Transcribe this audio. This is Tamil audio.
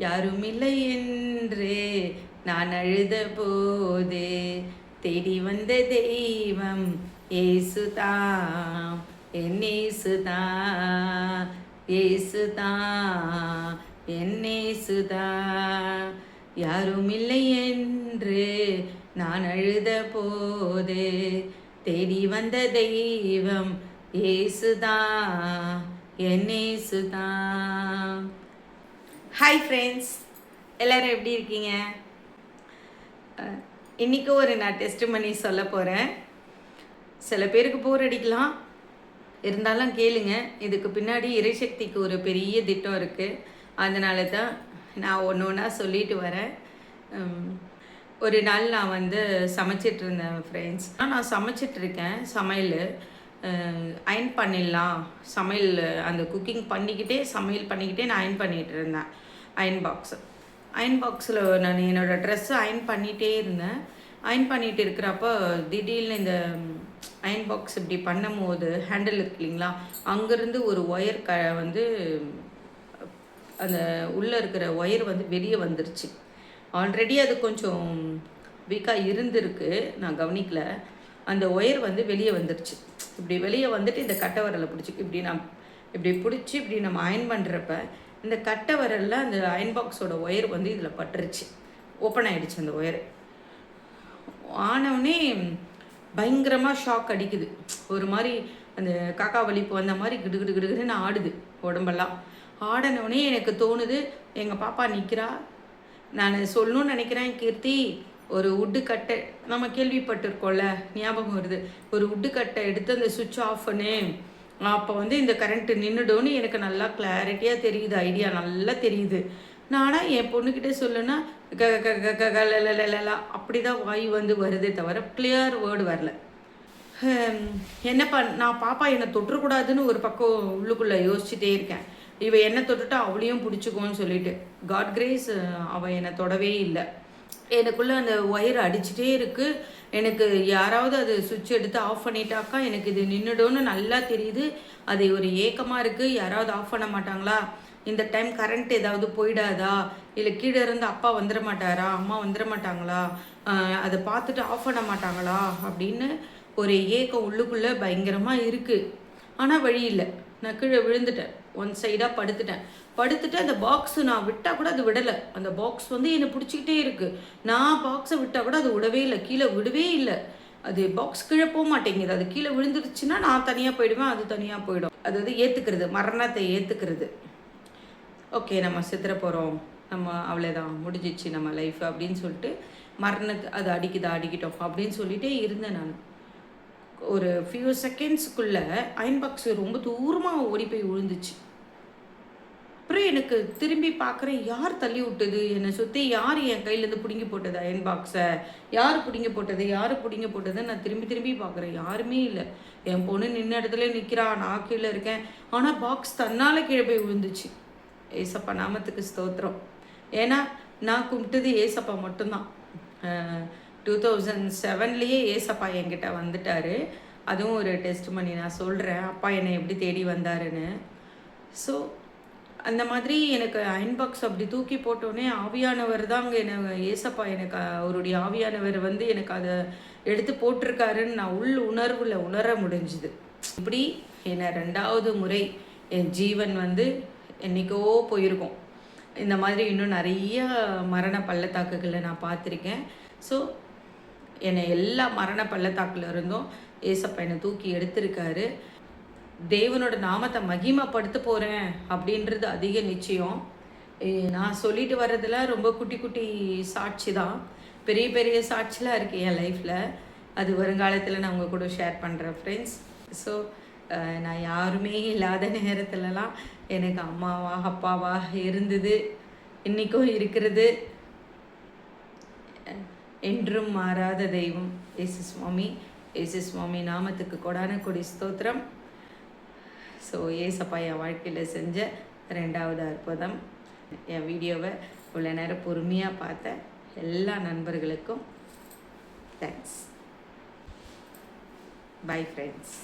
யாரும் இல்லை என்று நான் அழுத போது தேடி வந்த தெய்வம் ஏசுதாம். என் ஏசுதான் ஏசுதான் என் ஏசுதான் யாரும் இல்லை என்று நான் அழுத போது தேடி வந்த தெய்வம் ஏசுதான் என் ஏசுதான் ஹாய் ஃப்ரெண்ட்ஸ் எல்லோரும் எப்படி இருக்கீங்க? இன்றைக்கும் ஒரு நான் டெஸ்ட் பண்ணி சொல்ல போகிறேன் சில பேருக்கு போர் அடிக்கலாம். இருந்தாலும் கேளுங்க. இதுக்கு பின்னாடி இறைசக்திக்கு ஒரு பெரிய திட்டம் இருக்குது அதனால தான் நான் ஒன்று ஒன்றா சொல்லிட்டு வரேன். ஒரு நாள் நான் வந்து சமைச்சிட்டு இருந்தேன் ஃப்ரெண்ட்ஸ் நான் சமைச்சிட்ருக்கேன் சமையல். அயன் பண்ணிடலாம். சமையல் அந்த குக்கிங் பண்ணிக்கிட்டே சமையல் பண்ணிக்கிட்டே நான் அயன் பண்ணிகிட்டு இருந்தேன். அயன் பாக்ஸு அயன் பாக்ஸில் நான் என்னோடய ட்ரெஸ்ஸை அயன் பண்ணிகிட்டே இருந்தேன். அயன் பண்ணிகிட்டு இருக்கிறப்போ திடீர்னு இந்த அயன் பாக்ஸ் இப்படி பண்ணும்போது ஹேண்டில் இருக்கு இல்லைங்களா? அங்கேருந்து ஒரு ஒயர் க வந்து அந்த உள்ளே இருக்கிற ஒயர் வந்து வெளியே வந்துருச்சு. ஆல்ரெடி அது கொஞ்சம் வீக்காக இருந்திருக்கு. நான் கவனிக்கல. அந்த ஒயர் வந்து வெளியே வந்துருச்சு. இப்படி வெளியே வந்துட்டு இந்த கட்டை வரலை பிடிச்சி இப்படி நான் இப்படி பிடிச்சி இப்படி நம்ம அயன் பண்ணுறப்ப இந்த கட்டை விரலில் அந்த அயன் பாக்ஸோட ஒயர் வந்து இதில் பட்டுருச்சு. ஓப்பன் ஆகிடுச்சு அந்த ஒயர். ஆனவுடனே பயங்கரமாக ஷாக் அடிக்குது. ஒரு மாதிரி அந்த காக்கா வலிப்பு வந்த மாதிரி கிடு கிடு கிடுகிடுன்னு ஆடுது உடம்பெல்லாம். ஆடினவுடனே எனக்கு தோணுது எங்கள் பாப்பா நிற்கிறா நான் சொல்லணும்னு நினைக்கிறேன் கீர்த்தி. ஒரு உட்டு கட்டை நம்ம கேள்விப்பட்டிருக்கோம்ல ஞாபகம் வருது. ஒரு உட்டு கட்டை எடுத்து அந்த சுவிட்ச் ஆஃப் பண்ணு. அப்போ வந்து இந்த கரண்ட்டு நின்றுடும்னு எனக்கு நல்லா கிளாரிட்டியாக தெரியுது ஐடியா நல்லா தெரியுது. நானா என் பொண்ணுக்கிட்ட சொல்லுன்னா க க க க க அப்படி தான் வாய் வந்து வருதே தவிர கிளியர் வேர்டு வரல. என்னப்பா நான் பாப்பா என்னை தொட்டுறக்கூடாதுன்னு ஒரு பக்கம் உள்ளுக்குள்ளே யோசிச்சுட்டே இருக்கேன். இவ என்னை தொட்டுட்டா அவளையும் பிடிச்சிக்கோன்னு சொல்லிட்டு. காட் கிரேஸ் அவள் என்னை தொடவே இல்லை. எனக்குள்ளே அந்த ஒயர் அடிச்சுட்டே இருக்குது எனக்கு யாராவது அது சுவிட்ச் எடுத்து ஆஃப் பண்ணிட்டாக்கா எனக்கு இது நின்றுடும்னு நல்லா தெரியுது. அது ஒரு ஏக்கமாக இருக்குது யாராவது ஆஃப் பண்ண மாட்டாங்களா? இந்த டைம் கரண்ட் ஏதாவது போயிடாதா? இல்லை கீழே இருந்து அப்பா வந்துட மாட்டாரா? அம்மா வந்துட மாட்டாங்களா? அதை பார்த்துட்டு ஆஃப் பண்ண மாட்டாங்களா? அப்படின்னு ஒரு ஏக்கம் உள்ளுக்குள்ளே பயங்கரமாக இருக்குது ஆனால் வழி இல்லை. நான் கீழே விழுந்துட்டேன். ஒன் சைடாக படுத்துட்டேன். படுத்துட்டு அந்த பாக்ஸ் நான் விட்டால் கூட அது விடலை. அந்த பாக்ஸ் வந்து என்னை பிடிச்சிக்கிட்டே இருக்குது நான் பாக்ஸை விட்டால் கூட அது விடவே இல்லை. கீழே விடவே இல்லை. அது பாக்ஸ் கீழே போக மாட்டேங்குது. அது கீழே விழுந்துருச்சுன்னா நான் தனியாக போயிடுவேன் அது தனியாக போயிடும். அது வந்து ஏற்றுக்கிறது மரணத்தை ஏற்றுக்கிறது ஓகே நம்ம சித்திர போகிறோம் நம்ம அவ்வளோதான் முடிஞ்சிச்சு நம்ம லைஃப் அப்படின்னு சொல்லிட்டு மரணத்து அது அடிக்குதா அடிக்கிட்டோம் அப்படின்னு சொல்லிட்டே இருந்தேன் நான். ஒரு ஃபியூ செகண்ட்ஸ்க்குள்ளே அயன் பாக்ஸ் ரொம்ப தூரமாக ஓடி போய் விழுந்துச்சு. அப்புறம் எனக்கு திரும்பி பார்க்குறேன் யார் தள்ளி விட்டது? என்னை சுற்றி யார் என் கையிலேருந்து பிடுங்கி போட்டதா அயன் பாக்ஸை யார் பிடுங்கி போட்டது? யார் பிடுங்கி போட்டதுன்னு நான் திரும்பி திரும்பி பார்க்குறேன் யாருமே இல்லை. என் பொண்ணு நின்ன இடத்துல நிற்கிறா நான் கீழே இருக்கேன். ஆனால் பாக்ஸ் தன்னால் கீழே போய் விழுந்துச்சு. ஏசப்பா நாமத்துக்கு ஸ்தோத்திரம். ஏன்னா நான் கும்பிட்டது ஏசப்பா மட்டும்தான். டூ தௌசண்ட் செவன்லேயே ஏசப்பா என்கிட்ட வந்துட்டார். அதுவும் ஒரு டெஸ்ட் பண்ணி நான் சொல்கிறேன் அப்பா என்னை எப்படி தேடி வந்தாருன்னு. ஸோ அந்த மாதிரி எனக்கு அயன் பாக்ஸ் அப்படி தூக்கி போட்டோன்னே ஆவியானவர் தாங்க என்ன ஏசப்பா எனக்கு அவருடைய ஆவியானவர் வந்து எனக்கு அதை எடுத்து போட்டிருக்காருன்னு நான் உள் உணர்வில் உணர முடிஞ்சுது. இப்படி என்னை ரெண்டாவது முறை என் ஜீவன் வந்து என்னைக்கோ போயிருக்கும். இந்த மாதிரி இன்னும் நிறைய மரண பள்ளத்தாக்குகளை நான் பார்த்துருக்கேன். ஸோ என்னை எல்லா மரண பள்ளத்தாக்குல இருந்தும் ஏசப்பா என்னை தூக்கி எடுத்திருக்காரு. தேவனோட நாமத்தை மகிமைப்படுத்த போகிறேன் அப்படின்றது அதிக நிச்சயம். நான் சொல்லிட்டு வர்றதெல்லாம் ரொம்ப குட்டி குட்டி சாட்சி தான். பெரிய பெரிய சாட்சிலாம் இருக்குது என் லைஃப்பில் அது வருங்காலத்தில் நான் உங்கள் கூட ஷேர் பண்ணுறேன் ஃப்ரெண்ட்ஸ் ஸோ நான் யாருமே இல்லாத நேரத்துலலாம் எனக்கு அம்மாவாக அப்பாவாக இருந்தது. இன்றைக்கும் இருக்கிறது. என்றும் மாறாத தெய்வம். ஏசு சுவாமி. ஏசு சுவாமி நாமத்துக்கு கொடான கொடி ஸ்தோத்திரம். ஸோ ஏசப்பா என் வாழ்க்கையில் செஞ்ச ரெண்டாவது அற்புதம். என் வீடியோவை இவ்வளோ நேரம் பொறுமையாக பார்த்த எல்லா நண்பர்களுக்கும் தேங்க்ஸ் பை ஃப்ரெண்ட்ஸ்